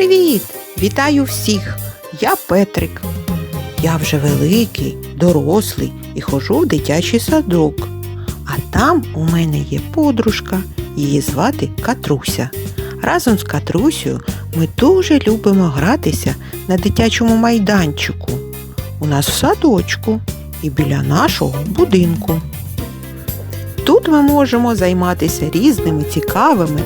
Привіт! Вітаю всіх! Я Петрик. Я вже великий, дорослий і ходжу в дитячий садок. А там у мене є подружка, її звати Катруся. Разом з Катрусею ми дуже любимо гратися на дитячому майданчику. У нас в садочку і біля нашого будинку. Тут ми можемо займатися різними цікавими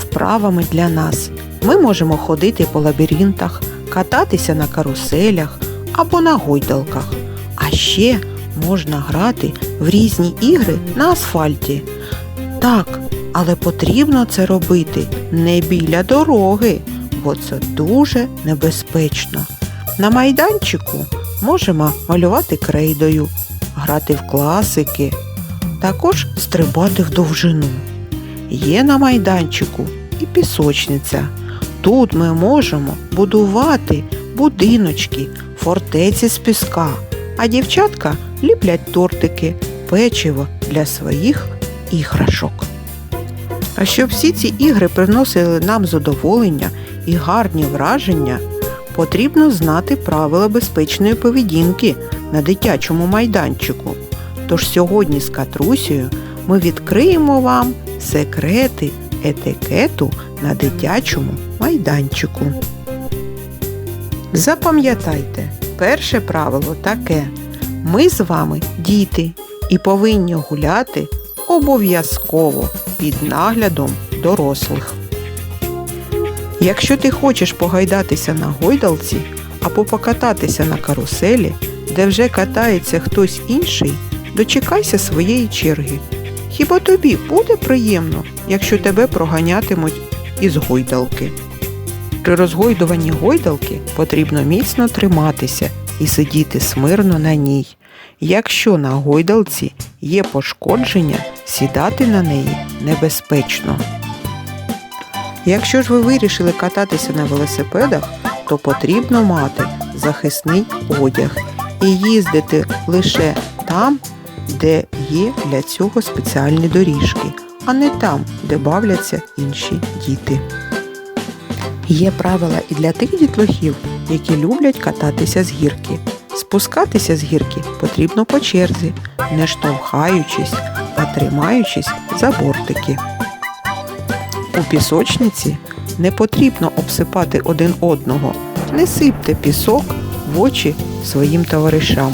вправами для нас. Ми можемо ходити по лабіринтах, кататися на каруселях або на гойдалках. А ще можна грати в різні ігри на асфальті. Так, але потрібно це робити не біля дороги, бо це дуже небезпечно. На майданчику можемо малювати крейдою, грати в класики, також стрибати в довжину. Є на майданчику і пісочниця. Тут ми можемо будувати будиночки, фортеці з піска, а дівчатка ліплять тортики, печиво для своїх іграшок. А щоб всі ці ігри приносили нам задоволення і гарні враження, потрібно знати правила безпечної поведінки на дитячому майданчику. Тож сьогодні з Катрусею ми відкриємо вам секрети етикету на дитячому майданчику. Запам'ятайте, перше правило таке. Ми з вами діти і повинні гуляти обов'язково під наглядом дорослих. Якщо ти хочеш погайдатися на гойдалці або покататися на каруселі, де вже катається хтось інший, дочекайся своєї черги. Хіба тобі буде приємно, якщо тебе проганятимуть із гойдалки? При розгойдуванні гойдалки потрібно міцно триматися і сидіти смирно на ній. Якщо на гойдалці є пошкодження, сідати на неї небезпечно. Якщо ж ви вирішили кататися на велосипедах, то потрібно мати захисний одяг і їздити лише там, де є для цього спеціальні доріжки, а не там, де бавляться інші діти. Є правила і для тих дітлахів, які люблять кататися з гірки. Спускатися з гірки потрібно по черзі, не штовхаючись, а тримаючись за бортики. У пісочниці не потрібно обсипати один одного. Не сипте пісок в очі своїм товаришам.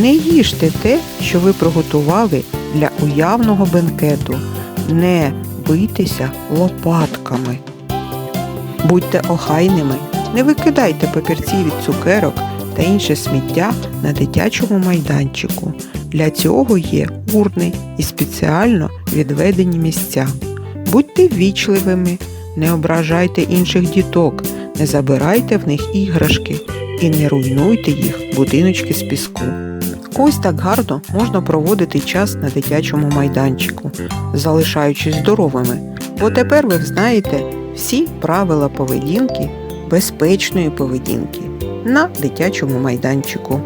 Не їжте те, що ви приготували для уявного бенкету. Не бийтеся лопатками. Будьте охайними, не викидайте папірці від цукерок та інше сміття на дитячому майданчику. Для цього є урни і спеціально відведені місця. Будьте ввічливими, не ображайте інших діток, не забирайте в них іграшки і не руйнуйте їх будиночки з піску. Ось так гарно можна проводити час на дитячому майданчику, залишаючись здоровими, бо тепер ви знаєте всі правила поведінки, безпечної поведінки на дитячому майданчику.